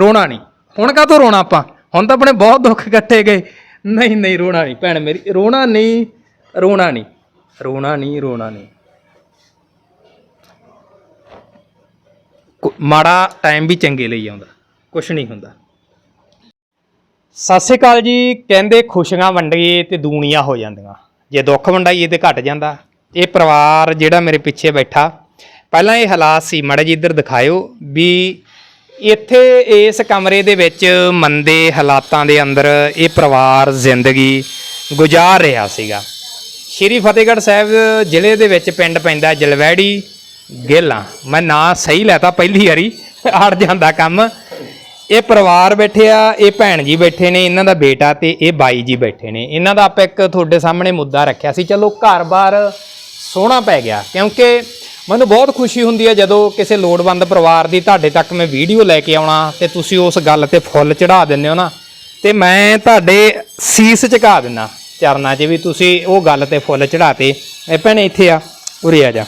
ਰੋਣਾ ਨਹੀਂ। ਹੁਣ ਕਾਹਤੋਂ ਰੋਣਾ ਆਪਾਂ? ਹੁਣ ਤਾਂ ਆਪਣੇ ਬਹੁਤ ਦੁੱਖ ਇਕੱਠੇ ਗਏ। ਨਹੀਂ ਨਹੀਂ, ਰੋਣਾ ਨਹੀਂ ਭੈਣ ਮੇਰੀ। ਰੋਣਾ ਨਹੀਂ ਰੋਣਾ ਨਹੀਂ। ਰੋਣਾ ਨਹੀਂ ਰੋਣਾ ਨਹੀਂ। ਮਾੜਾ ਟਾਈਮ ਵੀ ਚੰਗੇ ਲਈ ਆਉਂਦਾ। ਕੁਛ ਨਹੀਂ ਹੁੰਦਾ। ਸਤਿ ਸ਼੍ਰੀ ਅਕਾਲ ਜੀ। ਕਹਿੰਦੇ ਖੁਸ਼ੀਆਂ ਵੰਡੀਏ ਤੇ ਦੂਣੀਆਂ ਹੋ ਜਾਂਦੀਆਂ। ਜੇ ਦੁੱਖ ਵੰਡਾਈਏ ਤੇ ਘਟ ਜਾਂਦਾ। ਇਹ ਪਰਿਵਾਰ ਜਿਹੜਾ ਮੇਰੇ ਪਿੱਛੇ ਬੈਠਾ। ਪਹਿਲਾਂ ਇਹ ਹਾਲਾਤ ਸੀ। ਮੜੇ ਜੀ ਇੱਧਰ ਦਿਖਾਇਓ ਵੀ ਇੱਥੇ ਇਸ ਕਮਰੇ ਦੇ ਵਿੱਚ ਮੰਦੇ ਹਾਲਾਤਾਂ ਦੇ ਅੰਦਰ ਇਹ ਪਰਿਵਾਰ ਜ਼ਿੰਦਗੀ ਗੁਜ਼ਾਰ ਰਿਹਾ ਸੀਗਾ। ਸ਼੍ਰੀ ਫਤਿਹਗੜ੍ਹ ਸਾਹਿਬ ਜ਼ਿਲ੍ਹੇ ਦੇ ਵਿੱਚ ਪਿੰਡ ਪੈਂਦਾ ਜਲਵੈੜੀ ਗੇਲਾਂ। ਮੈਂ ਨਾਂ ਸਹੀ ਲੈਤਾ ਪਹਿਲੀ ਵਾਰੀ ਅੜ ਜਾਂਦਾ ਕੰਮ। ਇਹ ਪਰਿਵਾਰ ਬੈਠੇ ਆ, ਇਹ ਭੈਣ ਜੀ ਬੈਠੇ ਨੇ, ਇਹਨਾਂ ਦਾ ਬੇਟਾ ਤੇ ਇਹ ਬਾਈ ਜੀ ਬੈਠੇ ਨੇ। ਇਹਨਾਂ ਦਾ ਆਪਾਂ ਇੱਕ ਤੁਹਾਡੇ ਸਾਹਮਣੇ ਮੁੱਦਾ ਰੱਖਿਆ ਸੀ, ਚਲੋ ਘਰ-ਬਾਰ ਸੋਹਣਾ ਪੈ ਗਿਆ। ਕਿਉਂਕਿ ਮੈਨੂੰ ਬਹੁਤ ਖੁਸ਼ੀ ਹੁੰਦੀ ਹੈ ਜਦੋਂ ਕਿਸੇ ਲੋੜਵੰਦ ਪਰਿਵਾਰ ਦੀ ਤੁਹਾਡੇ ਤੱਕ ਮੈਂ ਵੀਡੀਓ ਲੈ ਕੇ ਆਉਣਾ ਤੇ ਤੁਸੀਂ ਉਸ ਗੱਲ ਤੇ ਫੁੱਲ ਚੜਾ ਦਿੰਦੇ ਹੋ ਨਾ। ਤੇ ਮੈਂ ਤੁਹਾਡੇ ਸੀਸ ਝੁਕਾ ਦਿੰਦਾ ਚਰਨਾਂ 'ਚ ਵੀ ਤੁਸੀਂ ਉਹ ਗੱਲ ਤੇ ਫੁੱਲ ਚੜਾਤੇ ਇਹ ਭੈਣੇ ਇੱਥੇ ਆ ਉਰੇ ਆ ਜਾ।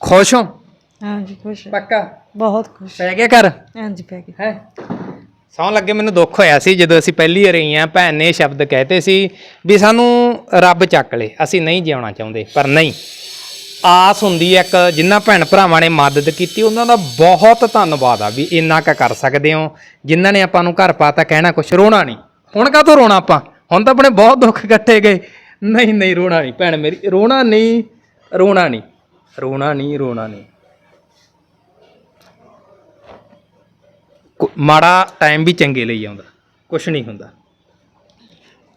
ਖੁਸ਼ ਹੋ? ਹਾਂਜੀ ਖੁਸ਼ ਹਾਂ। ਪੱਕਾ? ਬਹੁਤ ਖੁਸ਼। ਪੈ ਗਿਆ ਘਰ? ਹਾਂਜੀ ਪੈ ਗਈ ਹੈ? ਸੌਂ ਲੱਗੇ ਮੈਨੂੰ ਦੁੱਖ ਹੋਇਆ ਸੀ ਜਦੋਂ ਅਸੀਂ ਪਹਿਲੀ ਵਾਰ ਆਈਆਂ, ਭੈਣ ਨੇ ਇਹ ਸ਼ਬਦ ਕਹਤੇ ਸੀ ਵੀ ਸਾਨੂੰ ਰੱਬ ਚੱਕ ਲੇ, ਅਸੀਂ ਨਹੀਂ ਜਿਉਣਾ ਚਾਹੁੰਦੇ, ਪਰ ਨਹੀਂ। ਆਸ ਹੁੰਦੀ ਹੈ ਇੱਕ ਜਿਨ੍ਹਾਂ ਭੈਣ ਭਰਾਵਾਂ ਨੇ ਮਦਦ ਕੀਤੀ, ਉਹਨਾਂ ਦਾ ਬਹੁਤ ਧੰਨਵਾਦ ਆ ਵੀ ਇੰਨਾ ਕੁ ਕਰ ਸਕਦੇ ਹੋ। ਜਿਨ੍ਹਾਂ ਨੇ ਆਪਾਂ ਨੂੰ ਘਰ ਪਾਤਾ, ਕਹਿਣਾ ਕੁਛ ਰੋਣਾ ਨਹੀਂ। ਹੁਣ ਕਾਹਤੋਂ ਰੋਣਾ ਆਪਾਂ? ਹੁਣ ਤਾਂ ਆਪਣੇ ਬਹੁਤ ਦੁੱਖ ਇਕੱਠੇ ਗਏ। ਨਹੀਂ ਨਹੀਂ, ਰੋਣਾ ਨਹੀਂ, ਭੈਣ ਮੇਰੀ, ਰੋਣਾ ਨਹੀਂ ਰੋਣਾ ਨਹੀਂ ਰੋਣਾ ਨਹੀਂ ਰੋਣਾ ਨਹੀਂ। ਕੁ- ਮਾੜਾ ਟਾਈਮ ਵੀ ਚੰਗੇ ਲਈ ਆਉਂਦਾ ਕੁਛ ਨਹੀਂ ਹੁੰਦਾ।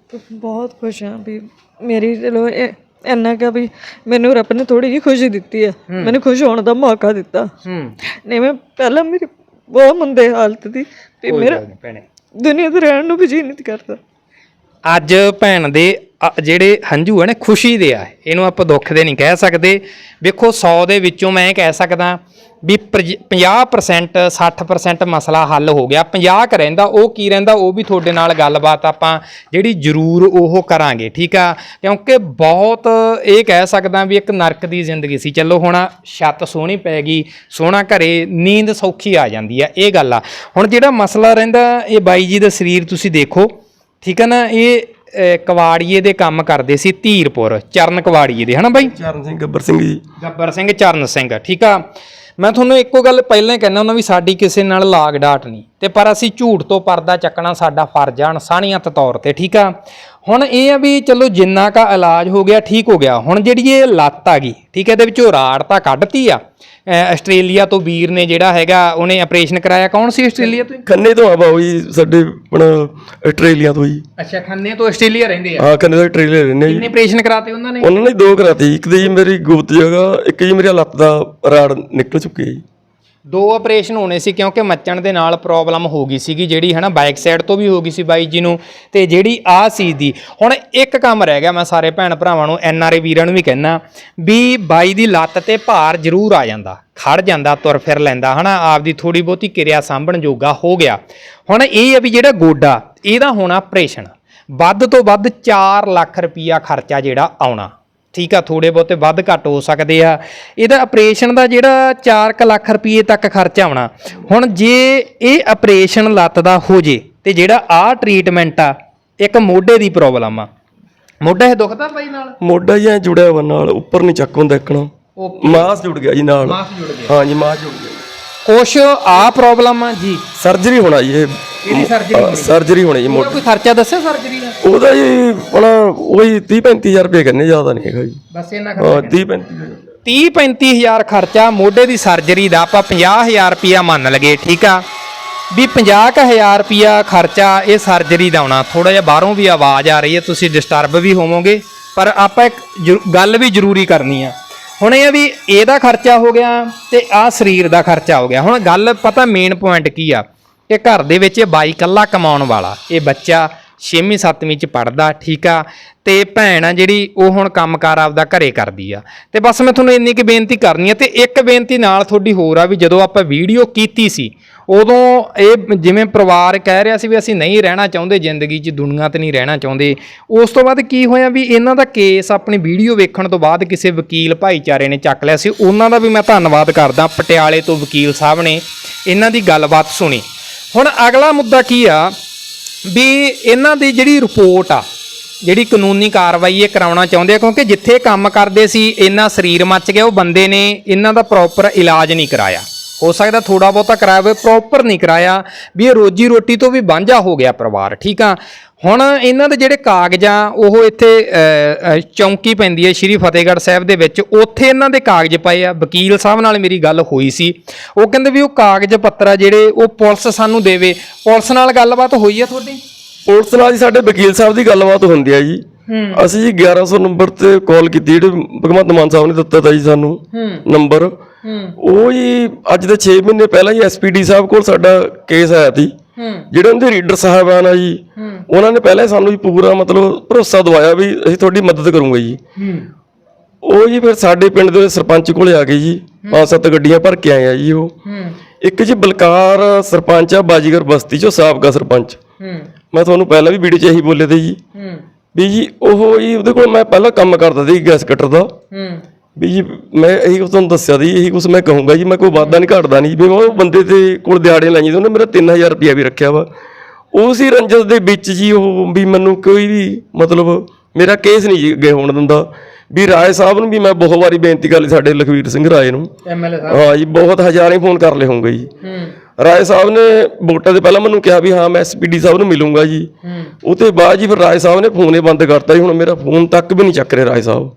ਤੇ ਬਹੁਤ ਖੁਸ਼ ਹਾਂ ਵੀ ਮੇਰੀ ਚਲੋ ਇਹ ਇੰਨਾ ਕਿ ਵੀ ਮੈਨੂੰ ਰੱਬ ਨੇ ਥੋੜੀ ਜਿਹੀ ਖੁਸ਼ੀ ਦਿੱਤੀ ਹੈ। ਮੈਨੂੰ ਖੁਸ਼ ਹੋਣ ਦਾ ਮੌਕਾ ਦਿੱਤਾ। ਹੂੰ। ਨਹੀਂ ਮੈਂ ਪਹਿਲਾਂ ਮੇਰੀ ਬਹੁਤ ਮੰਦੇ ਹਾਲਤ ਦੀ ਵੀ ਮੇਰਾ ਭੈਣੇ। ਦੁਨੀਆ ਤੇ ਰਹਿਣ ਨੂੰ ਵੀ ਜੀ ਨਹੀਂ ਕਰਦਾ। ਅੱਜ ਭੈਣ ਦੇ, ਅ- ਜਿਹੜੇ ਹੰਝੂ ਆ ਨੇ, ਖੁਸ਼ੀ ਦੇ ਆ। ਇਹਨੂੰ ਆਪਾਂ ਦੁੱਖ ਦੇ ਨਹੀਂ ਕਹਿ ਸਕਦੇ। ਵੇਖੋ 100 ਦੇ ਵਿੱਚੋਂ ਮੈਂ ਇਹ ਕਹਿ ਸਕਦਾ ਵੀ ਪ੍ਰਜ- 50% 60% ਮਸਲਾ ਹੱਲ ਹੋ ਗਿਆ। 50 ਕ ਰਹਿੰਦਾ, ਉਹ ਕੀ ਰਹਿੰਦਾ, ਉਹ ਵੀ ਤੁਹਾਡੇ ਨਾਲ ਗੱਲਬਾਤ ਆਪਾਂ ਜਿਹੜੀ ਜ਼ਰੂਰ ਉਹ ਕਰਾਂਗੇ, ਠੀਕ ਆ? ਕਿਉਂਕਿ ਬਹੁਤ ਇਹ ਕਹਿ ਸਕਦਾ ਵੀ ਇੱਕ ਨਰਕ ਦੀ ਜ਼ਿੰਦਗੀ ਸੀ। ਚਲੋ, ਹੁਣ ਛੱਤ ਸੋਹਣੀ ਪੈ ਗਈ, ਸੋਹਣਾ ਘਰੇ ਨੀਂਦ ਸੌਖੀ ਆ ਜਾਂਦੀ ਆ, ਇਹ ਗੱਲ ਆ। ਹੁਣ ਜਿਹੜਾ ਮਸਲਾ ਰਹਿੰਦਾ, ਇਹ ਬਾਈ ਜੀ ਦਾ ਸਰੀਰ ਤੁਸੀਂ ਦੇਖੋ। ਠੀਕ ਹੈ ਨਾ ਇਹ ਅਹ, ਕਵਾੜੀਏ ਦੇ ਕੰਮ ਕਰਦੇ ਸੀ ਧੀਰਪੁਰ ਚਰਨ ਕਵਾੜੀਏ ਦੇ ਹਨਾ ਬਾਈ? ਚਰਨ ਸਿੰਘ ਗੱਬਰ ਸਿੰਘ ਜੀ। ਗੱਬਰ ਸਿੰਘ ਚਰਨ ਸਿੰਘ ਠੀਕ ਆ। ਮੈਂ ਤੁਹਾਨੂੰ ਇੱਕੋ ਗੱਲ ਪਹਿਲਾਂ ਹੀ ਕਹਿੰਦਾ ਹੁੰਦਾ ਵੀ ਸਾਡੀ ਕਿਸੇ ਨਾਲ ਲਾਗ ਡਾਟ ਨਹੀਂ। ਤੇ ਪਰ ਅਸੀਂ ਝੂਠ ਤੋਂ ਪਰਦਾ ਚੱਕਣਾ ਸਾਡਾ ਫਰਜ਼ ਆ ਇਨਸਾਨੀਅਤ ਤੌਰ ਤੇ ਠੀਕ ਆ। ਹੁਣ ਇਹ ਆ ਵੀ ਚਲੋ ਜਿੰਨਾ ਕਾ ਇਲਾਜ ਹੋ ਗਿਆ ਠੀਕ ਹੋ ਗਿਆ। ਹੁਣ ਜਿਹੜੀ ਇਹ ਲੱਤ ਆ ਗਈ ਠੀਕ ਹੈ ਇਹਦੇ ਵਿੱਚੋਂ ਰਾੜ ਤਾਂ ਕੱਢਤੀ ਆ। ਆਸਟ੍ਰੇਲੀਆ ਤੋਂ ਵੀਰ ਨੇ ਜਿਹੜਾ ਹੈਗਾ ਉਹਨੇ ਆਪਰੇਸ਼ਨ ਕਰਾਇਆ। ਕੌਣ ਸੀ ਆਸਟ੍ਰੇਲੀਆ ਤੋਂ? ਖੰਨੇ ਤੋਂ ਆ ਬਾਊ ਜੀ ਸਾਡੇ ਆਪਣਾ ਆਸਟ੍ਰੇਲੀਆ ਤੋਂ ਜੀ। ਅੱਛਾ ਖੰਨੇ ਤੋਂ ਆਸਟ੍ਰੇਲੀਆ ਰਹਿੰਦੇ ਆ? ਹਾਂ ਖੰਨੇ ਤੋਂ ਆਸਟ੍ਰੇਲੀਆ ਰਹਿੰਦੇ ਜੀ। ਕਿੰਨੇ ਆਪਰੇਸ਼ਨ ਕਰਾਤੇ ਉਹਨਾਂ ਨੇ? ਉਹਨਾਂ ਨੇ ਦੋ ਕਰਾਤੀ ਇੱਕ ਦੀ ਜੀ ਮੇਰੀ ਗੁੱਤ ਜਗ੍ਹਾ ਇੱਕ ਜੀ ਮੇਰੀ ਲੱਤ ਦਾ ਰਾੜ ਨਿਕਲ ਚੁੱਕੀ ਹੈ ਜੀ। ਦੋ ਆਪਰੇਸ਼ਨ ਹੋਣੇ ਸੀ ਕਿਉਂਕਿ ਮੱਚਣ ਦੇ ਨਾਲ ਪ੍ਰੋਬਲਮ ਹੋ ਗਈ ਸੀਗੀ, ਜਿਹੜੀ ਹਨਾ ਬੈਕ ਸਾਈਡ ਤੋਂ ਵੀ ਹੋ ਗਈ ਸੀ ਬਾਈ ਜੀ ਨੂੰ, ਤੇ ਜਿਹੜੀ ਆਹ ਸੀ ਦੀ। ਹੁਣ ਇੱਕ ਕੰਮ ਰਹਿ ਗਿਆ ਮੈਂ ਸਾਰੇ ਭੈਣ ਭਰਾਵਾਂ ਨੂੰ, ਐਨ ਆਰ ਏ ਵੀਰਾਂ ਨੂੰ ਵੀ ਕਹਿਣਾ ਵੀ ਬਾਈ ਦੀ ਲੱਤ ਤੇ ਭਾਰ ਜ਼ਰੂਰ ਆ ਜਾਂਦਾ, ਖੜ ਜਾਂਦਾ, ਤੁਰ ਫਿਰ ਲੈਂਦਾ, ਹਨਾ, ਆਪਦੀ ਥੋੜੀ ਬਹੁਤੀ ਕਿਰਿਆ ਸਾਂਭਣ ਜੋਗਾ ਹੋ ਗਿਆ। ਹੁਣ ਇਹ ਆ ਵੀ ਜਿਹੜਾ ਗੋਡਾ, ਇਹਦਾ ਹੋਣਾ ਆਪਰੇਸ਼ਨ ਵੱਧ ਤੋਂ ਵੱਧ 4 ਲੱਖ ਰੁਪਈਆ ਖਰਚਾ ਜਿਹੜਾ ਆਉਣਾ। ਠੀਕ ਆ ਥੋੜੇ ਬਹੁਤੇ ਵੱਧ ਘੱਟ ਹੋ ਸਕਦੇ ਆ। ਇਹਦਾ ਆਪਰੇਸ਼ਨ ਦਾ ਜਿਹੜਾ 4 ਲੱਖ ਰੁਪਏ ਤੱਕ ਖਰਚਾ ਆਉਣਾ ਹੁਣ ਜੇ ਇਹ ਆਪਰੇਸ਼ਨ ਲੱਤ ਦਾ ਹੋ ਜੇ ਤੇ ਜਿਹੜਾ ਆ ਟ੍ਰੀਟਮੈਂਟ ਆ ਇੱਕ ਮੋਢੇ ਦੀ ਪ੍ਰੋਬਲਮ ਆ। ਮੋਢਾ ਇਹ ਦੁਖਦਾ ਬਾਈ ਨਾਲ? ਮੋਢਾ ਜੀ ਜੁੜਿਆ ਵਾ ਨਾਲ ਉੱਪਰ ਨਹੀਂ ਚੱਕ ਹੁੰਦਾ ਇੱਕਣਾ ਮਾਸ ਜੁੜ ਗਿਆ ਜੀ ਨਾਲ। ਮਾਸ ਜੁੜ ਗਿਆ। ਹਾਂ ਜੀ ਮਾਸ ਜੁੜ ਗਿਆ। ਕੁਛ ਆ ਪ੍ਰੋਬਲਮ ਆ ਜੀ? ਸਰਜਰੀ ਹੋਣਾ ਜੀ ਇਹ। ਇਹਦੀ ਸਰਜਰੀ ਹੋਣੀ? ਸਰਜਰੀ ਹੋਣੀ ਜੀ ਮੋਢੇ ਕੋਈ ਖਰਚਾ ਦੱਸਿਆ ਸਰਜਰੀ ਦਾ। ਉਹਦਾ ਜੀ ਆਪਣਾ ਉਹੀ 30 35000 ਰੁਪਏ ਕਰਨੇ ਜ਼ਿਆਦਾ ਨਹੀਂ ਹੈਗਾ ਜੀ। ਬਸ ਇਹਨਾਂ ਹਾਂ 30 35000 30 35000 ਖਰਚਾ ਮੋਢੇ ਦੀ ਸਰਜਰੀ ਦਾ ਆਪਾਂ 50000 ਰੁਪਿਆ ਮੰਨ ਲਗੇ ਠੀਕ ਆ? ਵੀ 50000 ਰੁਪਿਆ ਖਰਚਾ ਇਹ ਸਰਜਰੀ ਦਾ ਆਉਣਾ। ਥੋੜਾ ਜਿਹਾ ਬਾਹਰੋਂ ਵੀ ਆਵਾਜ਼ ਆ ਰਹੀ ਹੈ ਤੁਸੀਂ ਡਿਸਟਰਬ ਵੀ ਹੋਵੋਗੇ ਪਰ ਆਪਾਂ ਇੱਕ ਗੱਲ ਵੀ ਜ਼ਰੂਰੀ ਕਰਨੀ ਆ। ਹੁਣ ਇਹ ਵੀ ਇਹਦਾ ਖਰਚਾ ਹੋ ਗਿਆ ਤੇ ਆ ਸਰੀਰ ਦਾ ਖਰਚਾ ਹੋ ਗਿਆ। ਹੁਣ ਗੱਲ ਪਤਾ ਮੇਨ ਪੁਆਇੰਟ ਕੀ ਆ? ਕਿ ਘਰ ਦੇ ਵਿੱਚ ਇਹ ਬਾਈ ਇਕੱਲਾ ਕਮਾਉਣ ਵਾਲਾ ਇਹ ਬੱਚਾ 6ਵੀਂ 7ਵੀਂ ਚ ਪੜਦਾ ਠੀਕ ਆ। ਤੇ ਭੈਣ ਆ ਜਿਹੜੀ, ਉਹ ਹੁਣ ਕੰਮਕਾਰ ਆਪਦਾ ਘਰੇ ਕਰਦੀ ਆ। ਤੇ ਬਸ ਮੈਂ ਤੁਹਾਨੂੰ ਇੰਨੀ ਕੁ ਬੇਨਤੀ ਕਰਨੀ ਆ ਤੇ ਇੱਕ ਬੇਨਤੀ ਨਾਲ ਤੁਹਾਡੀ ਹੋਰ ਆ ਵੀ ਜਦੋਂ ਆਪਾਂ ਵੀਡੀਓ ਕੀਤੀ ਸੀ, ਉਦੋਂ ਇਹ ਜਿਵੇਂ ਪਰਿਵਾਰ ਕਹਿ ਰਿਹਾ ਸੀ ਵੀ ਅਸੀਂ ਨਹੀਂ ਰਹਿਣਾ ਚਾਹੁੰਦੇ, ਜ਼ਿੰਦਗੀ 'ਚ ਦੁਨੀਆ ਤੇ ਨਹੀਂ ਰਹਿਣਾ ਚਾਹੁੰਦੇ, ਉਸ ਤੋਂ ਬਾਅਦ ਕੀ ਹੋਇਆ ਵੀ ਇਹਨਾਂ ਦਾ ਕੇਸ ਆਪਣੀ ਵੀਡੀਓ ਵੇਖਣ ਤੋਂ ਬਾਅਦ ਕਿਸੇ ਵਕੀਲ ਭਾਈਚਾਰੇ ਨੇ ਚੱਕ ਲਿਆ ਸੀ। ਉਹਨਾਂ ਦਾ ਵੀ ਮੈਂ ਧੰਨਵਾਦ ਕਰਦਾ, ਪਟਿਆਲੇ ਤੋਂ ਵਕੀਲ ਸਾਹਿਬ ਨੇ ਇਹਨਾਂ ਦੀ ਗੱਲਬਾਤ ਸੁਣੀ। ਹੁਣ ਅਗਲਾ ਮੁੱਦਾ ਕੀ ਆ? ਵੀ ਇਹਨਾਂ ਦੀ ਜਿਹੜੀ ਰਿਪੋਰਟ ਆ, ਜਿਹੜੀ ਕਾਨੂੰਨੀ ਕਾਰਵਾਈ ਇਹ ਕਰਾਉਣਾ ਚਾਹੁੰਦੇ ਆ, ਕਿਉਂਕਿ ਜਿੱਥੇ ਕੰਮ ਕਰਦੇ ਸੀ ਇਹਨਾਂ ਸਰੀਰ ਮੱਚ ਗਿਆ, ਉਹ ਬੰਦੇ ਨੇ ਇਹਨਾਂ ਦਾ ਪ੍ਰੋਪਰ ਇਲਾਜ ਨਹੀਂ ਕਰਾਇਆ। ਹੋ ਸਕਦਾ ਥੋੜਾ ਬਹੁਤਾ ਕਰਾਇਆ ਹੋਵੇ ਪ੍ਰੋਪਰ ਨਹੀਂ ਕਰਾਇਆ, ਵੀ ਇਹ ਰੋਜੀ ਰੋਟੀ ਤੋਂ ਵੀ ਵਾਂਝਾ ਹੋ ਗਿਆ ਪਰਿਵਾਰ, ਠੀਕ ਆ? ਹੁਣ ਇਹਨਾਂ ਦੇ ਜਿਹੜੇ ਕਾਗਜ਼ਾਂ ਉਹ ਇੱਥੇ ਚੌਂਕੀ ਪੈਂਦੀ ਹੈ ਸ਼੍ਰੀ ਫਤਿਹਗੜ੍ਹ ਸਾਹਿਬ ਦੇ ਵਿੱਚ। ਉੱਥੇ ਇਹਨਾਂ ਦੇ ਕਾਗਜ਼ ਪਏ ਆ। ਵਕੀਲ ਸਾਹਿਬ ਨਾਲ ਮੇਰੀ ਗੱਲ ਹੋਈ ਸੀ। ਉਹ ਕਹਿੰਦੇ ਵੀ ਉਹ ਕਾਗਜ਼ ਪੱਤਰ ਆ ਜਿਹੜੇ ਉਹ ਪੁਲਿਸ ਸਾਨੂੰ ਦੇਵੇ। ਪੁਲਿਸ ਨਾਲ ਗੱਲਬਾਤ ਹੋਈ ਆ ਤੁਹਾਡੀ? ਪੁਲਿਸ ਨਾਲ ਜੀ ਸਾਡੇ ਵਕੀਲ ਸਾਹਿਬ ਦੀ ਗੱਲਬਾਤ ਹੁੰਦੀ ਹੈ ਜੀ। ਅਸੀਂ ਜੀ 1100 ਨੰਬਰ ਤੇ ਕਾਲ ਕੀਤੀ ਜਿਹੜੇ ਭਗਵੰਤ ਮਾਨ ਸਾਹਿਬ ਨੇ ਦਿੱਤਾ ਤਾ ਜੀ ਸਾਨੂੰ ਨੰਬਰ। ਉਹ ਜੀ ਅੱਜ ਦੇ 6 ਮਹੀਨੇ ਪਹਿਲਾਂ ਹੀ ਐਸਪੀਡੀ ਸਾਹਿਬ ਕੋਲ ਸਾਡਾ ਕੇਸ ਆਇਆ ਸੀ। ਜਿਹੜੇ ਉਹਦੇ ਰੀਡਰ ਸਾਹਿਬਾਨ ਆ ਜੀ ਉਹਨਾਂ ਨੇ ਪਹਿਲਾਂ ਸਾਨੂੰ ਜੀ ਪੂਰਾ ਮਤਲਬ ਭਰੋਸਾ ਦਵਾਇਆ ਵੀ ਅਸੀਂ ਤੁਹਾਡੀ ਮਦਦ ਕਰੂੰਗੇ ਜੀ। ਉਹ ਜੀ ਫਿਰ ਸਾਡੇ ਪਿੰਡ ਦੇ ਸਰਪੰਚ ਕੋਲੇ ਆ ਗਏ ਜੀ ਪੰਜ ਸੱਤ ਗੱਡੀਆਂ ਭਰ ਕੇ ਆਏ ਆ ਜੀ ਉਹ। ਇੱਕ ਜੀ ਬਲਕਾਰ ਸਰਪੰਚ ਆ ਬਾਜੀਗਰ ਬਸਤੀ ਚੋਂ ਸਾਬਕਾ ਸਰਪੰਚ। ਮੈਂ ਤੁਹਾਨੂੰ ਪਹਿਲਾਂ ਵੀ ਵੀਡੀਓ 'ਚ ਇਹੀ ਬੋਲੇ ਤੇ ਜੀ। ਵੀ ਜੀ ਉਹ ਜੀ ਉਹਦੇ ਕੋਲ ਮੈਂ ਪਹਿਲਾਂ ਕੰਮ ਕਰਦਾ ਸੀ ਗੈਸ ਕਟਰ ਦਾ। ਵੀ ਜੀ ਮੈਂ ਇਹੀ ਤੁਹਾਨੂੰ ਦੱਸਿਆ ਸੀ ਇਹੀ ਕੁਛ ਮੈਂ ਕਹੂੰਗਾ ਜੀ ਮੈਂ ਕੋਈ ਵਾਦਾ ਨਹੀਂ ਘਟਦਾ ਨਹੀਂ। ਵੀ ਮੈਂ ਉਹ ਬੰਦੇ ਤੇ ਕੋਲ ਦਿਹਾੜੇ ਲਾਈਆਂ ਤੇ ਉਹਨੇ ਮੇਰਾ 3000 ਰੁਪਇਆ ਵੀ ਰੱਖਿਆ ਵਾ। ਉਸੇ ਰੰਜਸ ਦੇ ਵਿੱਚ ਜੀ ਉਹ ਵੀ ਮੈਨੂੰ ਕੋਈ ਵੀ ਮਤਲਬ ਮੇਰਾ ਕੇਸ ਨਹੀਂ ਜੀ ਅੱਗੇ ਹੋਣ ਦਿੰਦਾ। ਵੀ ਰਾਏ ਸਾਹਿਬ ਨੂੰ ਵੀ ਮੈਂ ਬਹੁਤ ਵਾਰੀ ਬੇਨਤੀ ਕਰ ਲਈ ਸਾਡੇ ਲਖਵੀਰ ਸਿੰਘ ਰਾਏ ਨੂੰ। ਐਮਐਲਏ ਹਾਂ ਜੀ ਬਹੁਤ ਹਜ਼ਾਰਾਂ ਹੀ ਫੋਨ ਕਰ ਲਏ ਹੋਣਗੇ ਜੀ। ਰਾਏ ਸਾਹਿਬ ਨੇ ਵੋਟਾਂ ਦੇ ਪਹਿਲਾਂ ਮੈਨੂੰ ਕਿਹਾ ਵੀ ਹਾਂ ਮੈਂ ਐਸਪੀਡੀ ਸਾਹਿਬ ਨੂੰ ਮਿਲੂੰਗਾ ਜੀ। ਉਹ ਤੇ ਬਾਅਦ ਜੀ ਫਿਰ ਰਾਏ ਸਾਹਿਬ ਨੇ ਫੋਨ ਹੀ ਬੰਦ ਕਰਤਾ ਜੀ ਹੁਣ ਮੇਰਾ ਫੋਨ ਤੱਕ ਵੀ ਨਹੀਂ ਚੱਕ ਰਹੇ ਰਾਏ ਸਾਹਿਬ।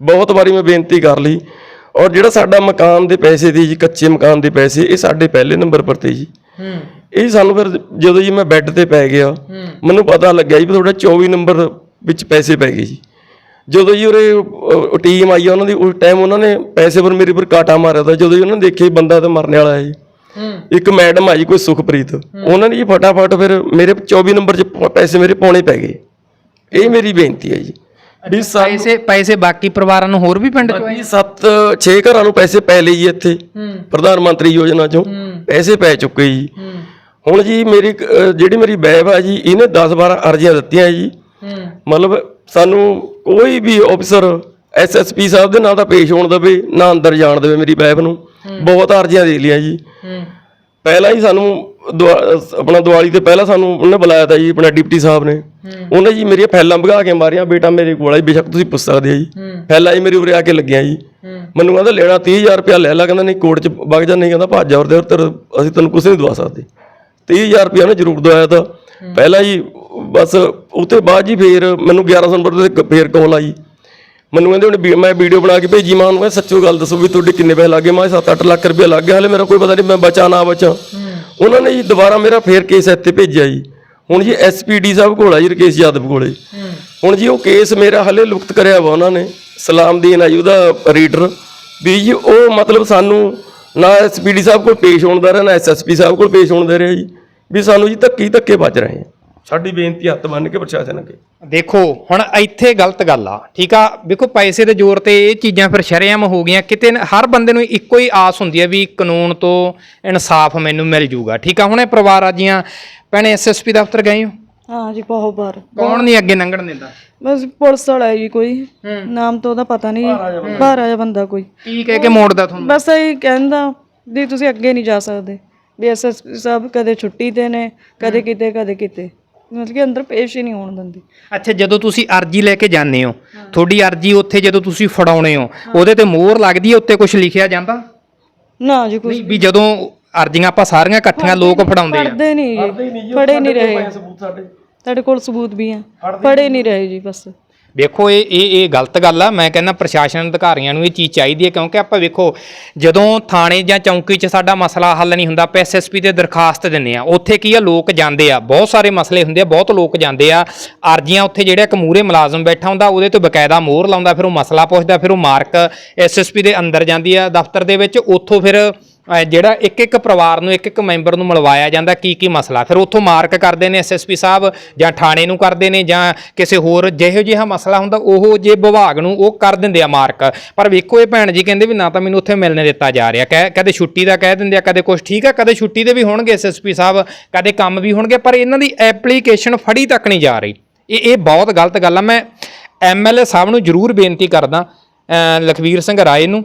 ਬਹੁਤ ਵਾਰੀ ਮੈਂ ਬੇਨਤੀ ਕਰ ਲਈ। ਔਰ ਜਿਹੜਾ ਸਾਡਾ ਮਕਾਨ ਦੇ ਪੈਸੇ ਦੀ ਜੀ ਕੱਚੇ ਮਕਾਨ ਦੇ ਪੈਸੇ ਇਹ ਸਾਡੇ ਪਹਿਲੇ ਨੰਬਰ ਪਰ ਤੇ ਜੀ। ਇਹ ਸਾਨੂੰ ਫਿਰ ਜਦੋਂ ਜੀ ਮੈਂ ਬੈੱਡ ਤੇ ਪੈ ਗਿਆ ਮੈਨੂੰ ਪਤਾ ਲੱਗਿਆ ਜੀ ਤੁਹਾਡਾ 24 ਨੰਬਰ ਵਿੱਚ ਪੈਸੇ ਪੈ ਗਏ ਜੀ। ਜਦੋਂ ਜੀ ਉਰੇ ਟੀਮ ਆਈ ਉਹਨਾਂ ਦੀ ਉਸ ਟਾਈਮ ਉਹਨਾਂ ਨੇ ਪੈਸੇ ਪਰ ਮੇਰੇ ਪਰ ਕਾਟਾ ਮਾਰਿਆ ਤਾਂ ਜਦੋਂ ਜੀ ਉਹਨਾਂ ਨੇ ਦੇਖਿਆ ਬੰਦਾ ਤਾਂ ਮਰਨ ਵਾਲਾ ਹੈ ਜੀ। ਇੱਕ ਮੈਡਮ ਆਈ ਕੋਈ ਸੁਖਪ੍ਰੀਤ ਉਹਨਾਂ ਨੇ ਜੀ ਫਟਾਫਟ ਫਿਰ ਮੇਰੇ 24 ਨੰਬਰ 'ਚ ਪੈਸੇ ਮੇਰੇ ਪਾਉਣੇ ਪੈ ਗਏ। ਇਹ ਮੇਰੀ ਬੇਨਤੀ ਹੈ ਜੀ। ਵੀ ਸਾਨੂੰ ਪੈਸੇ ਪੈਸੇ ਬਾਕੀ ਪਰਿਵਾਰਾਂ ਨੂੰ ਹੋਰ ਵੀ ਪਿੰਡ ਚੋਂ ਬਾਕੀ 7 6 ਘਰਾਂ ਨੂੰ ਪੈਸੇ ਪੈ ਲਏ ਜੀ ਇੱਥੇ। ਪ੍ਰਧਾਨ ਮੰਤਰੀ ਯੋਜਨਾ ਚੋਂ ਪੈਸੇ ਪੈ ਚੁੱਕੇ ਜੀ। ਹੁਣ ਜੀ ਮੇਰੀ ਇੱਕ, ਅਹ, ਜਿਹੜੀ ਮੇਰੀ ਬੈਬ ਆ ਜੀ ਇਹਨੇ 10 12 ਅਰਜ਼ੀਆਂ ਦਿੱਤੀਆਂ ਜੀ। ਮਤਲਬ ਸਾਨੂੰ ਕੋਈ ਵੀ ਅਫਸਰ ਐਸਐਸਪੀ ਸਾਹਿਬ ਦੇ ਨਾਂ ਦਾ ਪੇਸ਼ ਹੋਣ ਦੇਵੇ ਨਾ ਅੰਦਰ ਜਾਣ ਦੇਵੇ ਮੇਰੀ ਬੈਬ ਨੂੰ। ਬਹੁਤ ਅਰਜ਼ੀਆਂ ਦੇ ਲਈਆਂ ਜੀ। ਪਹਿਲਾਂ ਹੀ ਸਾਨੂੰ ਦੁਆ- ਆਪਣਾ ਦੀਵਾਲੀ ਤੇ ਪਹਿਲਾਂ ਸਾਨੂੰ ਉਹਨੇ ਬੁਲਾਇਆ ਤਾ ਜੀ ਆਪਣਾ ਡਿਪਟੀ ਸਾਹਿਬ ਨੇ। ਉਹਨੇ ਜੀ ਮੇਰੀਆਂ ਫੈਲਾਂ ਭਗਾ ਕੇ ਮਾਰੀਆਂ ਬੇਟਾ ਮੇਰੇ ਕੋਲ ਆ ਜੀ ਬੇਸ਼ੱਕ ਤੁਸੀਂ ਪੁੱਛ ਸਕਦੇ ਆ ਜੀ। ਫੈਲਾਂ ਜੀ ਮੇਰੀ ਉਰੇ ਆ ਕੇ ਲੱਗੀਆਂ ਜੀ। ਮੈਨੂੰ ਕਹਿੰਦਾ ਲੈਣਾ 30000 ਰੁਪਇਆ ਲੈ ਲਾ ਕਹਿੰਦਾ ਨਹੀਂ ਕੋਰਟ ਚ ਵਗ ਜਾ ਨਹੀਂ ਕਹਿੰਦਾ ਭੱਜ ਜਾ ਔਰ ਤੇਰੇ ਅਸੀਂ ਤੈਨੂੰ ਕੁਝ ਨਹੀਂ ਦਵਾ ਸਕਦੇ। 30000 ਰੁਪਇਆ ਉਹਨੇ ਜ਼ਰੂਰ ਦਵਾਇਆ ਤਾਂ। ਪਹਿਲਾਂ ਜੀ ਬਸ ਉਤੇ ਬਾਅਦ ਜੀ ਫੇਰ ਮੈਨੂੰ 1100 ਨੰਬਰ ਤੇ ਫੇਰ ਕਾਲ ਆਈ। ਮੈਨੂੰ ਕਹਿੰਦੇ ਹੁਣ ਵੀ- ਮੈਂ ਵੀਡੀਓ ਬਣਾ ਕੇ ਭੇਜੀ ਮਾਂ ਨੂੰ, ਮੈਂ ਸੱਚੋ ਗੱਲ ਦੱਸੋ ਵੀ ਤੁਹਾਡੇ ਕਿੰਨੇ ਪੈਸੇ ਲੱਗੇ? ਮੈਂ 7-8 ਲੱਖ ਰੁਪਏ ਲੱਗ ਗਿਆ, ਹਲੇ ਮੇਰਾ ਕੋਈ ਪਤਾ ਨਹੀਂ ਮੈਂ ਬਚਾ ਨਾ ਬਚਾ। ਉਹਨਾਂ ਨੇ ਜੀ ਦੁਬਾਰਾ ਮੇਰਾ ਫੇਰ ਕੇਸ ਇੱਥੇ ਭੇਜਿਆ ਜੀ। ਹੁਣ ਜੀ ਐਸਪੀਡੀ ਸਾਹਿਬ ਕੋਲ ਆ ਜੀ ਰਕੇਸ਼ ਯਾਦਵ ਕੋਲੇ। ਹੁਣ ਜੀ ਉਹ ਕੇਸ ਮੇਰਾ ਹਲੇ ਲੁਕਤ ਕਰਿਆ ਵਾ ਉਹਨਾਂ ਨੇ, ਸਲਾਮ ਦੀਨ ਆ ਜੀ ਉਹਦਾ ਰੀਡਰ ਵੀ ਜੀ ਉਹ ਮਤਲਬ ਸਾਨੂੰ ਨਾ ਐਸਪੀਡੀ ਸਾਹਿਬ ਕੋਲ ਪੇਸ਼ ਹੋਣ ਦਾ ਰਿਹਾ, ਨਾ ਐਸਐਸਪੀ ਸਾਹਿਬ ਕੋਲ ਪੇਸ਼ ਹੋਣ ਦੇ ਰਿਹਾ ਜੀ। ਵੀ ਸਾਨੂੰ ਜੀ ਧੱਕੀ ਧੱਕੇ ਵੱਜ ਰਹੇ ਆ। ਸਾਡੀ ਬੇਨਤੀ ਹੱਥ ਬੰਨ ਕੇ ਪ੍ਰਸ਼ਾਸਨ ਅੱਗੇ। ਦੇਖੋ ਹੁਣ ਇੱਥੇ ਗਲਤ ਗੱਲ ਆ ਠੀਕ ਆ? ਵੇਖੋ ਪੈਸੇ ਦੇ ਜ਼ੋਰ ਤੇ ਇਹ ਚੀਜ਼ਾਂ ਫਿਰ ਸ਼ਰੇਆਮ ਹੋ ਗਈਆਂ। ਕਿਤੇ ਹਰ ਬੰਦੇ ਨੂੰ ਇੱਕੋ ਹੀ ਆਸ ਹੁੰਦੀ ਹੈ ਵੀ ਕਾਨੂੰਨ ਤੋਂ ਇਨਸਾਫ ਮੈਨੂੰ ਮਿਲ ਜੂਗਾ। ਠੀਕ ਆ ਹੁਣ ਇਹ ਪਰਿਵਾਰ ਆ ਜੀਆਂ। ਭੈਣੇ ਐਸਐਸਪੀ ਦਫ਼ਤਰ ਗਏ ਹੋ? ਹਾਂ ਜੀ ਬਹੁਤ ਵਾਰ। ਕੌਣ ਨਹੀਂ ਅੱਗੇ ਲੰਘਣ ਦਿੰਦਾ? ਬਸ ਪੁਲਿਸ ਵਾਲਾ ਹੈ ਜੀ ਕੋਈ। ਨਾਮ ਤਾਂ ਉਹਦਾ ਪਤਾ ਨਹੀਂ। ਜੀ ਬਾਹਰ ਆ ਬੰਦਾ ਕੋਈ। ਕੀ ਕਹਿ ਕੇ ਮੋੜਦਾ ਤੁਹਾਨੂੰ? ਬਸ ਇਹ ਕਹਿੰਦਾ ਵੀ ਤੁਸੀਂ ਅੱਗੇ ਨਹੀਂ ਜਾ ਸਕਦੇ। ਵੀ ਐਸਐਸ ਸਾਹਿਬ ਕਦੇ ਛੁੱਟੀ ਤੇ ਨੇ ਕਦੇ ਕਿਤੇ ਕਦੇ ਕਿਤੇ। ਮਤਲਬ ਕਿ ਅੰਦਰ ਪੇਸ਼ ਹੀ ਨਹੀਂ ਹੋਣ ਦਿੰਦੀ। ਅੱਛਾ ਜਦੋਂ ਤੁਸੀਂ ਅਰਜੀ ਲੈ ਕੇ ਜਾਂਦੇ ਹੋ ਤੁਹਾਡੀ ਅਰਜੀ ਉੱਥੇ ਜਦੋਂ ਤੁਸੀਂ ਫੜਾਉਣੇ ਹੋ ਉਹਦੇ ਤੇ ਮੋਹਰ ਲੱਗਦੀ ਹੈ ਉੱਤੇ ਕੁਝ ਲਿਖਿਆ ਜਾਂਦਾ? ਨਾ ਜੀ ਕੁਝ ਨਹੀਂ ਵੀ ਜਦੋਂ ਅਰਜੀਆਂ ਆਪਾਂ ਸਾਰੀਆਂ ਇਕੱਠੀਆਂ ਲੋਕ ਫੜਾਉਂਦੇ ਆ। ਪੜਦੇ ਨਹੀਂ ਜੀ। ਫੜੇ ਨਹੀਂ ਰਹੇ। ਸਬੂਤ ਸਾਡੇ। ਤੁਹਾਡੇ ਕੋਲ ਸਬੂਤ ਵੀ ਆ ਫੜੇ ਨਹੀਂ ਰਹੇ ਜੀ ਬਸ। ਵੇਖੋ, ਇਹ ਇਹ ਇਹ ਗਲਤ ਗੱਲ ਆ। ਮੈਂ ਕਹਿੰਦਾ ਪ੍ਰਸ਼ਾਸਨ ਅਧਿਕਾਰੀਆਂ ਨੂੰ ਇਹ ਚੀਜ਼ ਚਾਹੀਦੀ ਹੈ, ਕਿਉਂਕਿ ਆਪਾਂ ਵੇਖੋ, ਜਦੋਂ ਥਾਣੇ ਜਾਂ ਚੌਂਕੀ 'ਚ ਸਾਡਾ ਮਸਲਾ ਹੱਲ ਨਹੀਂ ਹੁੰਦਾ, ਆਪਾਂ ਐਸਐਸਪੀ ਤੇ ਦਰਖਾਸਤ ਦਿੰਨੇ ਆ ਉੱਥੇ ਕੀ ਆ, ਲੋਕ ਜਾਂਦੇ ਆ। ਬਹੁਤ ਸਾਰੇ ਮਸਲੇ ਹੁੰਦੇ ਆ, ਬਹੁਤ ਲੋਕ ਜਾਂਦੇ ਆ। ਅਰਜ਼ੀਆਂ ਉੱਥੇ ਜਿਹੜਾ ਇੱਕ ਮੂਰੇ ਮੁਲਾਜ਼ਮ ਬੈਠਾ ਹੁੰਦਾ, ਉਹਦੇ ਤੋਂ ਬਕਾਇਦਾ ਮੋਹਰ ਲਾਉਂਦਾ, ਫਿਰ ਉਹ ਮਸਲਾ ਪੁੱਛਦਾ, ਫਿਰ ਉਹ ਮਾਰਕ ਐਸਐਸਪੀ ਦੇ ਅੰਦਰ ਜਾਂਦੀ ਆ ਦਫ਼ਤਰ ਦੇ ਵਿੱਚ। ਉੱਥੋਂ ਫਿਰ ਅਹ ਜਿਹੜਾ ਇੱਕ ਇੱਕ ਪਰਿਵਾਰ ਨੂੰ, ਇੱਕ ਇੱਕ ਮੈਂਬਰ ਨੂੰ ਮਿਲਵਾਇਆ ਜਾਂਦਾ, ਕੀ ਕੀ ਮਸਲਾ? ਫਿਰ ਉੱਥੋਂ ਮਾਰਕ ਕਰਦੇ ਨੇ ਐਸਐਸਪੀ ਸਾਹਿਬ, ਜਾਂ ਥਾਣੇ ਨੂੰ ਕਰਦੇ ਨੇ, ਜਾਂ ਕਿਸੇ ਹੋਰ ਜਿਹੋ ਜਿਹਾ ਮਸਲਾ ਹੁੰਦਾ, ਉਹ ਜੇ ਵਿਭਾਗ ਨੂੰ ਉਹ ਕਰ ਦਿੰਦੇ ਆ ਮਾਰਕ। ਪਰ ਵੇਖੋ ਇਹ ਭੈਣ ਜੀ ਕਹਿੰਦੇ ਵੀ ਨਾ ਤਾਂ ਮੈਨੂੰ ਉੱਥੇ ਮਿਲਣ ਦਿੱਤਾ ਜਾ ਰਿਹਾ। ਕਹਿ, ਕਦੇ ਛੁੱਟੀ ਦਾ ਕਹਿ ਦਿੰਦੇ ਆ, ਕਦੇ ਕੁਝ ਠੀਕ ਆ, ਕਦੇ ਛੁੱਟੀ ਦੇ ਵੀ ਹੋਣਗੇ ਐਸਐਸਪੀ ਸਾਹਿਬ, ਕਦੇ ਕੰਮ ਵੀ ਹੋਣਗੇ, ਪਰ ਇਹਨਾਂ ਦੀ ਐਪਲੀਕੇਸ਼ਨ ਫੜੀ ਤੱਕ ਨਹੀਂ ਜਾ ਰਹੀ। ਇਹ ਇਹ ਬਹੁਤ ਗਲਤ ਗੱਲ ਆ। ਮੈਂ ਐਮਐਲਏ ਸਾਹਿਬ ਨੂੰ ਜ਼ਰੂਰ ਬੇਨਤੀ ਕਰਦਾ ਲਖਵੀਰ ਸਿੰਘ ਰਾਏ ਨੂੰ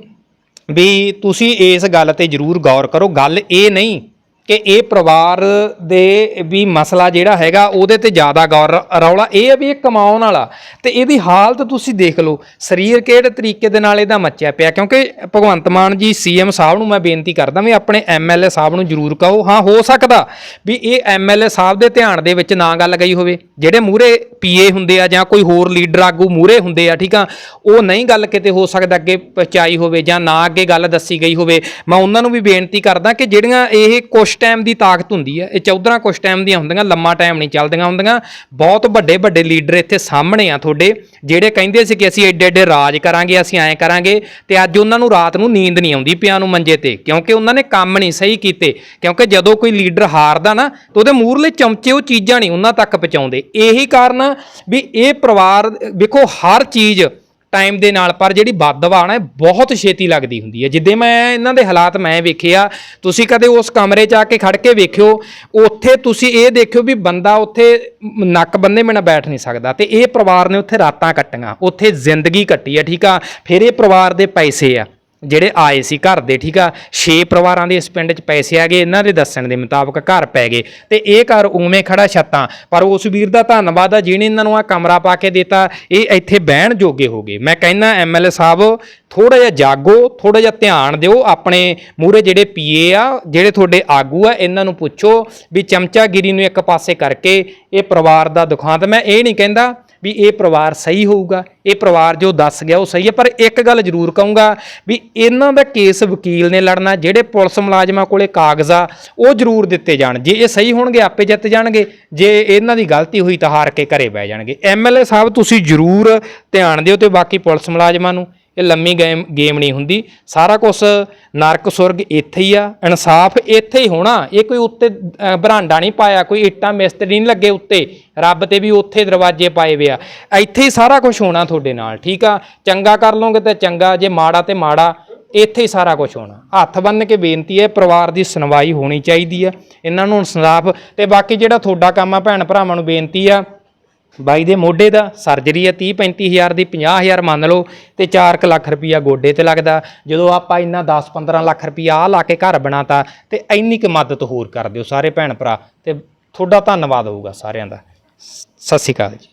ਵੀ ਤੁਸੀਂ ਇਸ ਗੱਲ ਤੇ ਜ਼ਰੂਰ ਗੌਰ ਕਰੋ। ਗੱਲ ਇਹ ਨਹੀਂ ਕਿ ਇਹ ਪਰਿਵਾਰ ਦੇ ਵੀ ਮਸਲਾ ਜਿਹੜਾ ਹੈਗਾ, ਉਹਦੇ ਤੇ ਜ਼ਿਆਦਾ ਗੌਰ, ਰੌਲਾ ਇਹ ਹੈ ਵੀ ਇਹ ਕਮਾਉਣ ਵਾਲਾ। ਤੇ ਇਹਦੀ ਹਾਲਤ ਤੁਸੀਂ ਦੇਖ ਲਓ, ਸਰੀਰ ਕਿਹੜੇ ਤਰੀਕੇ ਦੇ ਨਾਲ ਇਹਦਾ ਮੱਚਿਆ ਪਿਆ? ਕਿਉਂਕਿ ਭਗਵੰਤ ਮਾਨ ਜੀ ਸੀਐਮ ਸਾਹਿਬ ਨੂੰ ਮੈਂ ਬੇਨਤੀ ਕਰਦਾ ਵੀ ਆਪਣੇ ਐਮਐਲਏ ਸਾਹਿਬ ਨੂੰ ਜ਼ਰੂਰ ਕਹੋ। ਹਾਂ, ਹੋ ਸਕਦਾ ਵੀ ਇਹ ਐਮਐਲਏ ਸਾਹਿਬ ਦੇ ਧਿਆਨ ਦੇ ਵਿੱਚ ਨਾ ਗੱਲ ਗਈ ਹੋਵੇ। ਜਿਹੜੇ ਮੂਰੇ ਪੀਏ ਹੁੰਦੇ ਆ ਜਾਂ ਕੋਈ ਹੋਰ ਲੀਡਰ ਆਗੂ ਮੂਰੇ ਹੁੰਦੇ ਆ, ਠੀਕ ਆ, ਉਹ ਨਹੀਂ ਗੱਲ ਕਿਤੇ ਹੋ ਸਕਦਾ ਅੱਗੇ ਪਹੁੰਚਾਈ ਹੋਵੇ ਜਾਂ ਨਾ ਅੱਗੇ ਗੱਲ ਦੱਸੀ ਗਈ ਹੋਵੇ। ਮੈਂ ਉਹਨਾਂ ਨੂੰ ਵੀ ਬੇਨਤੀ ਕਰਦਾ ਕਿ ਜਿਹੜੀਆਂ ਇਹ ਕੁਛ ਟਾਈਮ ਦੀ ਤਾਕਤ ਹੁੰਦੀ ਹੈ ਇਹ ਚੌਧਰਾਂ ਕੁਛ ਟਾਈਮ ਦੀਆਂ ਹੁੰਦੀਆਂ, ਲੰਮਾ ਟਾਈਮ ਨਹੀਂ ਚੱਲਦੀਆਂ ਹੁੰਦੀਆਂ। ਬਹੁਤ ਵੱਡੇ ਵੱਡੇ ਲੀਡਰ ਇੱਥੇ ਸਾਹਮਣੇ ਆ ਤੁਹਾਡੇ, ਜਿਹੜੇ ਕਹਿੰਦੇ ਸੀ ਕਿ ਅਸੀਂ ਐਡੇ ਐਡੇ ਰਾਜ ਕਰਾਂਗੇ, ਅਸੀਂ ਐਂ ਕਰਾਂਗੇ ਤੇ ਅੱਜ ਉਹਨਾਂ ਨੂੰ ਰਾਤ ਨੂੰ ਨੀਂਦ ਨਹੀਂ ਆਉਂਦੀ ਪਿਆ ਨੂੰ ਮੰਜੇ ਤੇ, ਕਿਉਂਕਿ ਉਹਨਾਂ ਨੇ ਕੰਮ ਨਹੀਂ ਸਹੀ ਕੀਤੇ। ਕਿਉਂਕਿ ਜਦੋਂ ਕੋਈ ਲੀਡਰ ਹਾਰਦਾ ਨਾ, ਤਾਂ ਉਹਦੇ ਮੂਰਲੇ ਚਮਚੇ ਉਹ ਚੀਜ਼ਾਂ ਨਹੀਂ ਉਹਨਾਂ ਤੱਕ ਪਹੁੰਚਾਉਂਦੇ। ਇਹੀ ਕਾਰਨ ਆ ਵੀ ਇਹ ਪਰਿਵਾਰ ਵੇਖੋ ਹਰ ਚੀਜ਼ ਟਾਈਮ ਦੇ ਨਾਲ, ਪਰ ਜਿਹੜੀ ਬਦਦਵਾ ਨਾ ਬਹੁਤ ਛੇਤੀ ਲੱਗਦੀ ਹੁੰਦੀ ਹੈ। ਜਿੱਦੇ ਮੈਂ ਇਹਨਾਂ ਦੇ ਹਾਲਾਤ ਮੈਂ ਵੇਖੇ ਆ, ਤੁਸੀਂ ਕਦੇ ਉਸ ਕਮਰੇ 'ਚ ਆ ਕੇ ਖੜ ਕੇ ਵੇਖਿਓ, ਉੱਥੇ ਤੁਸੀਂ ਇਹ ਦੇਖਿਓ ਵੀ ਬੰਦਾ ਉੱਥੇ ਨੱਕ ਬੰਨੇ ਬਿਨਾਂ ਬੈਠ ਨਹੀਂ ਸਕਦਾ ਤੇ ਇਹ ਪਰਿਵਾਰ ਨੇ ਉੱਥੇ ਰਾਤਾਂ ਕੱਟੀਆਂ, ਉੱਥੇ ਜ਼ਿੰਦਗੀ ਕੱਟੀ ਆ ਠੀਕ ਆ? ਫਿਰ ਇਹ ਪਰਿਵਾਰ ਦੇ ਪੈਸੇ ਆ। ਜਿਹੜੇ ਆਏ ਸੀ ਘਰ ਦੇ, ਠੀਕ ਆ? 6 ਪਰਿਵਾਰਾਂ ਦੇ ਇਸ ਪਿੰਡ 'ਚ ਪੈਸੇ ਆ ਗਏ ਇਹਨਾਂ ਦੇ ਦੱਸਣ ਦੇ ਮੁਤਾਬਕ ਘਰ ਪੈ ਗਏ। ਤੇ ਇਹ ਘਰ ਉਵੇਂ ਖੜਾ ਛੱਤਾਂ, ਪਰ ਉਸ ਵੀਰ ਦਾ ਧੰਨਵਾਦ ਆ ਜਿਹਨੇ ਇਹਨਾਂ ਨੂੰ ਆ ਕਮਰਾ ਪਾ ਕੇ ਦਿੱਤਾ, ਇਹ ਇੱਥੇ ਬਹਿਣ ਜੋਗੇ ਹੋ ਗਏ। ਮੈਂ ਕਹਿੰਦਾ ਐਮਐਲਏ ਸਾਹਿਬ ਥੋੜਾ ਜਿਹਾ ਜਾਗੋ ਥੋੜਾ ਜਿਹਾ ਧਿਆਨ ਦਿਓ, ਆਪਣੇ ਮੂਰੇ ਜਿਹੜੇ ਪੀਏ ਆ, ਜਿਹੜੇ ਤੁਹਾਡੇ ਆਗੂ ਆ, ਇਹਨਾਂ ਨੂੰ ਪੁੱਛੋ ਵੀ ਚਮਚਾਗਿਰੀ ਨੂੰ ਇੱਕ ਪਾਸੇ ਕਰਕੇ ਇਹ ਪਰਿਵਾਰ ਦਾ ਦੁਖਾਂਤ। ਮੈਂ ਇਹ ਨਹੀਂ ਕਹਿੰਦਾ ਵੀ ਇਹ ਪਰਿਵਾਰ ਸਹੀ ਹੋਊਗਾ, ਇਹ ਪਰਿਵਾਰ ਜੋ ਦੱਸ ਗਿਆ ਉਹ ਸਹੀ ਹੈ, ਪਰ ਇੱਕ ਗੱਲ ਜ਼ਰੂਰ ਕਹੂੰਗਾ ਵੀ ਇਹਨਾਂ ਦਾ ਕੇਸ ਵਕੀਲ ਨੇ ਲੜਨਾ, ਜਿਹੜੇ ਪੁਲਿਸ ਮੁਲਾਜ਼ਮਾਂ ਕੋਲੇ ਕਾਗਜ਼ ਆ, ਉਹ ਜ਼ਰੂਰ ਦਿੱਤੇ ਜਾਣ। ਜੇ ਇਹ ਸਹੀ ਹੋਣਗੇ, ਆਪੇ ਜਿੱਤ ਜਾਣਗੇ। ਜੇ ਇਹਨਾਂ ਦੀ ਗਲਤੀ ਹੋਈ ਤਾਂ ਹਾਰ ਕੇ ਘਰੇ ਬਹਿ ਜਾਣਗੇ। ਐਮਐਲਏ ਸਾਹਿਬ, ਤੁਸੀਂ ਜ਼ਰੂਰ ਧਿਆਨ ਦਿਓ ਤੇ ਬਾਕੀ ਪੁਲਿਸ ਮੁਲਾਜ਼ਮਾਂ ਨੂੰ। ਇਹ ਲੰਮੀ ਗੇਮ ਗੇਮ ਨਹੀਂ ਹੁੰਦੀ। ਸਾਰਾ ਕੁਝ ਨਰਕ ਸੁਰਗ ਇੱਥੇ ਹੀ ਆ, ਇਨਸਾਫ ਇੱਥੇ ਹੀ ਹੋਣਾ। ਇਹ ਕੋਈ ਉੱਤੇ ਬਰਾਂਡਾ ਨਹੀਂ ਪਾਇਆ, ਕੋਈ ਇੱਟਾਂ ਮਿਸਤਰੀ ਨਹੀਂ ਲੱਗੇ ਉੱਤੇ। ਰੱਬ ਤੇ ਵੀ ਉੱਥੇ ਦਰਵਾਜ਼ੇ ਪਾਏ ਵੇ ਆ। ਇੱਥੇ ਹੀ ਸਾਰਾ ਕੁਝ ਹੋਣਾ ਤੁਹਾਡੇ ਨਾਲ, ਠੀਕ ਆ? ਚੰਗਾ ਕਰ ਲਓਗੇ ਤਾਂ ਚੰਗਾ, ਜੇ ਮਾੜਾ ਤੇ ਮਾੜਾ, ਇੱਥੇ ਹੀ ਸਾਰਾ ਕੁਝ ਹੋਣਾ। ਹੱਥ ਬੰਨ ਕੇ ਬੇਨਤੀ ਹੈ, ਪਰਿਵਾਰ ਦੀ ਸੁਣਵਾਈ ਹੋਣੀ ਚਾਹੀਦੀ ਆ। ਇਹਨਾਂ ਨੂੰ ਇਨਸਾਫ, ਤੇ ਬਾਕੀ ਜਿਹੜਾ ਤੁਹਾਡਾ ਕੰਮ ਆ, ਭੈਣ ਭਰਾਵਾਂ ਨੂੰ ਬੇਨਤੀ ਆ ਬਾਈ ਦੇ ਮੋਢੇ ਦਾ ਸਰਜਰੀ ਆ 30 35000 ਦੀ 50000 ਮੰਨ ਲਓ ਤੇ 4 ਲੱਖ ਰੁਪਈਆ ਗੋਡੇ ਤੇ ਲੱਗਦਾ। ਜਦੋਂ ਆਪਾਂ ਇੰਨਾ 10 15 ਲੱਖ ਰੁਪਈਆ ਆ ਲਾ ਕੇ ਘਰ ਬਣਾਤਾ ਤੇ ਇੰਨੀ ਕੁ ਮਦਦ ਹੋਰ ਕਰ ਦਿਓ ਸਾਰੇ ਭੈਣ ਭਰਾ ਤੇ ਤੁਹਾਡਾ ਧੰਨਵਾਦ ਹੋਊਗਾ ਸਾਰਿਆਂ ਦਾ। ਸ- ਸਤਿ ਸ਼੍ਰੀ ਅਕਾਲ ਜੀ।